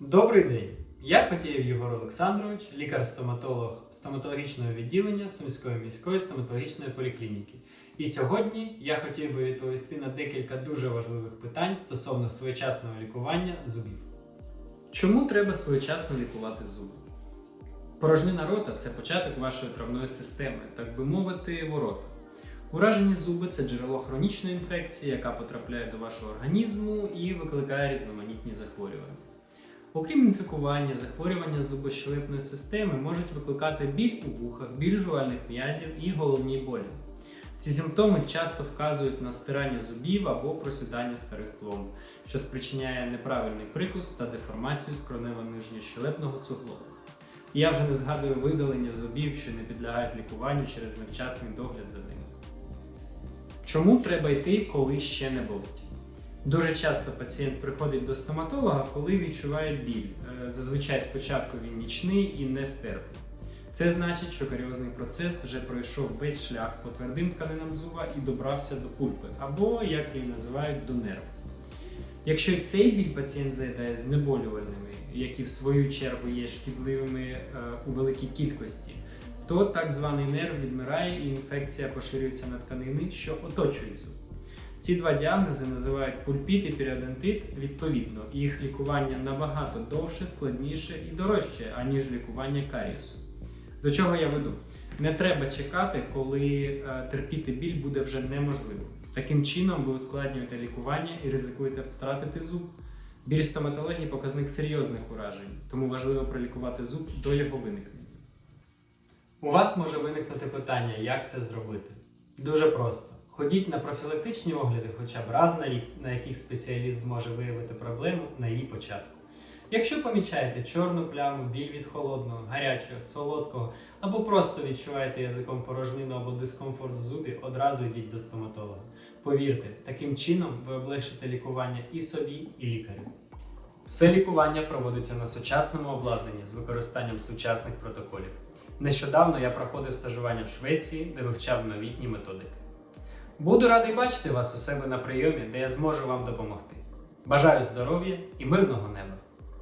Добрий день! Я Хотєєв Єгор Олександрович, лікар-стоматолог стоматологічного відділення Сумської міської стоматологічної поліклініки. І сьогодні я хотів би відповісти на декілька дуже важливих питань стосовно своєчасного лікування зубів. Чому треба своєчасно лікувати зуби? Порожнина рота це початок вашої травної системи, так би мовити, ворота. Уражені зуби це джерело хронічної інфекції, яка потрапляє до вашого організму і викликає різноманітні захворювання. Окрім інфікування, захворювання зубощелепної системи можуть викликати біль у вухах, біль жувальних м'язів і головні болі. Ці симптоми часто вказують на стирання зубів або просідання старих пломб, що спричиняє неправильний прикус та деформацію скронево-нижньощелепного суглобу. І я вже не згадую видалення зубів, що не підлягають лікуванню через невчасний догляд за ними. Чому треба йти, коли ще не болить? Дуже часто пацієнт приходить до стоматолога, коли відчуває біль. Е, Зазвичай спочатку він нічний і нестерпний. Це значить, що каріозний процес вже пройшов весь шлях по твердим тканинам зуба і добрався до пульпи, або, як її називають, до нерву. Якщо цей біль пацієнт заїдає знеболювальними, які в свою чергу є шкідливими е, у великій кількості, то так званий нерв відмирає і інфекція поширюється на тканини, що оточують зуб. Ці два діагнози називають пульпіт і періодонтит відповідно, їх лікування набагато довше, складніше і дорожче, аніж лікування карієсу. До чого я веду? Не треба чекати, коли е, терпіти біль буде вже неможливо. Таким чином ви ускладнюєте лікування і ризикуєте втратити зуб. Біль стоматології показник серйозних уражень, тому важливо пролікувати зуб до його виникнення. У вас може виникнути питання, як це зробити? Дуже просто. Ходіть на профілактичні огляди хоча б раз на рік, на яких спеціаліст зможе виявити проблему на її початку. Якщо помічаєте чорну пляму, біль від холодного, гарячого, солодкого, або просто відчуваєте язиком порожнину або дискомфорт в зубі, одразу йдіть до стоматолога. Повірте, таким чином ви облегшите лікування і собі, і лікарю. Все лікування проводиться на сучасному обладнанні з використанням сучасних протоколів. Нещодавно я проходив стажування в Швеції, де вивчав новітні методики. Буду радий бачити вас у себе на прийомі, де я зможу вам допомогти. Бажаю здоров'я і мирного неба!